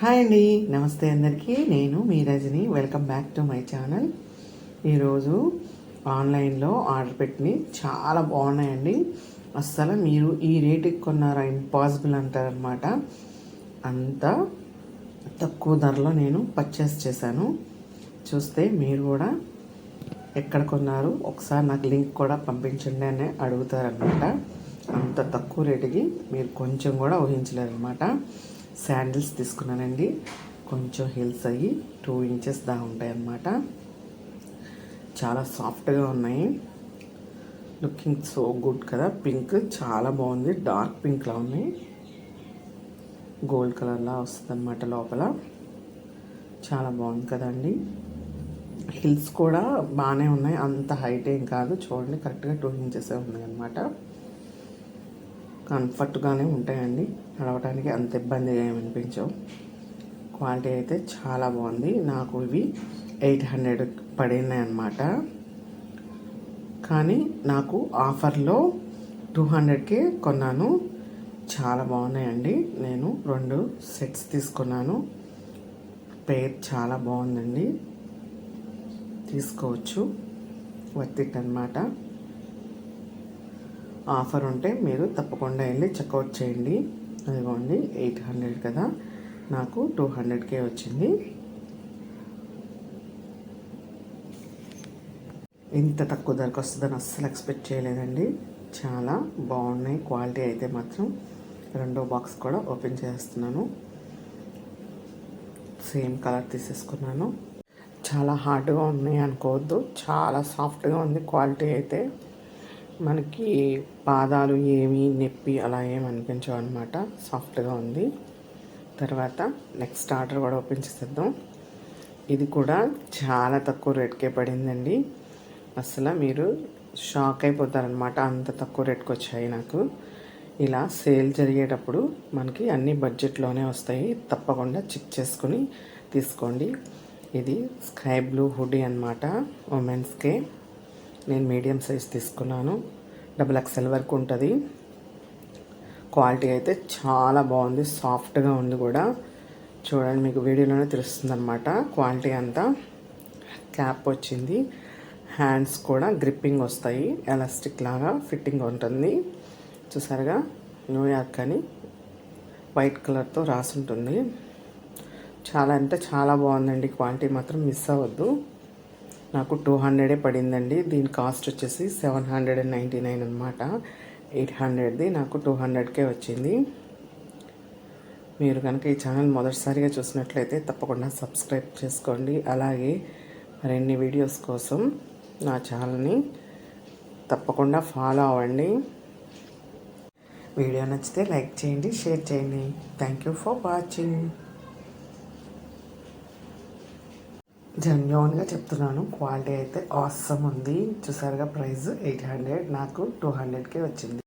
Hi అండి. నమస్తే అందరికీ. నేను మీ Rajani. Welcome back to my channel ఈరోజు ఆన్లైన్లో ఆర్డర్ పెట్టినవి చాలా బాగున్నాయండి. అస్సలు మీరు ఈ రేటుకి కొన్నారా ఇంపాసిబుల్ అంటారనమాట అంత తక్కువ ధరలో నేను పర్చేస్ చేశాను. చూస్తే మీరు కూడా ఎక్కడ కొన్నారు? ఒకసారి నాకు లింక్ కూడా పంపించండి అని అడుగుతారనమాట అంత తక్కువ రేటుకి మీరు కొంచెం కూడా ఊహించలేరనమాట శాండిల్స్ తీసుకున్నానండి. కొంచెం హిల్స్ అయ్యి టూ ఇంచెస్ దా ఉంటాయి అన్నమాట. చాలా సాఫ్ట్గా ఉన్నాయి. లుకింగ్ సో గుడ్ కదా. పింక్ చాలా బాగుంది. డార్క్ పింక్లా ఉన్నాయి. గోల్డ్ కలర్లా వస్తుంది అనమాట లోపల. చాలా బాగుంది కదండి. హిల్స్ కూడా బాగానే ఉన్నాయి. అంత హైట్ ఏం కాదు. చూడండి కరెక్ట్గా టూ ఇంచెస్ ఉన్నాయి అన్నమాట. కంఫర్ట్గానే ఉంటాయండి. నడవడానికి అంత ఇబ్బందిగా ఏమి అనిపించవు. క్వాలిటీ అయితే చాలా బాగుంది. నాకు ఇవి ఎయిట్ హండ్రెడ్ పడినాయన్నమాట. కానీ నాకు ఆఫర్లో టూ హండ్రెడ్కే కొన్నాను. చాలా బాగున్నాయండి. నేను రెండు సెట్స్ తీసుకున్నాను. పేర్ చాలా బాగుందండి. తీసుకోవచ్చు. వర్తిట్ అనమాట ఆఫర్ ఉంటే మీరు తప్పకుండా వెళ్ళి చెక్అవుట్ చేయండి. అదిగోండి ఎయిట్ హండ్రెడ్ కదా. నాకు టూ హండ్రెడ్కే వచ్చింది. ఇంత తక్కువ ధరకు వస్తుందని అస్సలు ఎక్స్పెక్ట్ చేయలేదండి. చాలా బాగున్నాయి. క్వాలిటీ అయితే మాత్రం రెండో బాక్స్ కూడా ఓపెన్ చేస్తున్నాను. సేమ్ కలర్ తీసేసుకున్నాను. చాలా హార్డ్గా ఉన్నాయి అనుకోవద్దు. చాలా సాఫ్ట్గా ఉంది క్వాలిటీ అయితే. మనకి పాదాలు ఏమి నొప్పి అలా ఏమి అనిపించవు అనమాట సాఫ్ట్గా ఉంది. తర్వాత నెక్స్ట్ ఆర్డర్ కూడా ఓపెన్ చేసేద్దాం. ఇది కూడా చాలా తక్కువ రేట్కే పడిందండి. అసలు మీరు షాక్ అయిపోతారనమాట అంత తక్కువ రేట్కి వచ్చాయి నాకు. ఇలా సేల్ జరిగేటప్పుడు మనకి అన్ని బడ్జెట్లోనే వస్తాయి. తప్పకుండా చెక్ చేసుకుని తీసుకోండి. ఇది స్కై బ్లూ హుడీ అనమాట ఉమెన్స్కే. నేను మీడియం సైజ్ తీసుకున్నాను. డబుల్ ఎక్స్ఎల్ వరకు ఉంటుంది. క్వాలిటీ అయితే చాలా బాగుంది. సాఫ్ట్గా ఉంది కూడా. చూడండి మీకు వీడియోలోనే తెలుస్తుంది అనమాట క్వాలిటీ అంతా. క్యాప్ వచ్చింది. హ్యాండ్స్ కూడా గ్రిప్పింగ్ వస్తాయి. ఎలాస్టిక్ లాగా ఫిట్టింగ్ ఉంటుంది. చూసారుగా? న్యూయార్క్ అని వైట్ కలర్తో రాసి ఉంటుంది చాలా అంటే చాలా బాగుందండి. క్వాలిటీ మాత్రం మిస్ అవ్వద్దు. నాకు టూ హండ్రెడే పడిందండి. దీని కాస్ట్ వచ్చేసి seven hundred and ninety nine అనమాట ఎయిట్ హండ్రెడ్ది నాకు టూ హండ్రెడ్కే వచ్చింది. మీరు కనుక ఈ ఛానల్ మొదటిసారిగా చూసినట్లయితే తప్పకుండా సబ్స్క్రైబ్ చేసుకోండి. అలాగే మరిన్ని వీడియోస్ కోసం నా ఛానల్ని తప్పకుండా ఫాలో అవ్వండి. వీడియో నచ్చితే లైక్ చేయండి షేర్ చేయండి. Thank you for watching. జెన్యున్గా చెప్తున్నాను. క్వాలిటీ అయితే ఆసమ్ ఉంది. చూసారుగా ప్రైస్ ఎయిట్ హండ్రెడ్. నాకు టూ హండ్రెడ్కే వచ్చింది.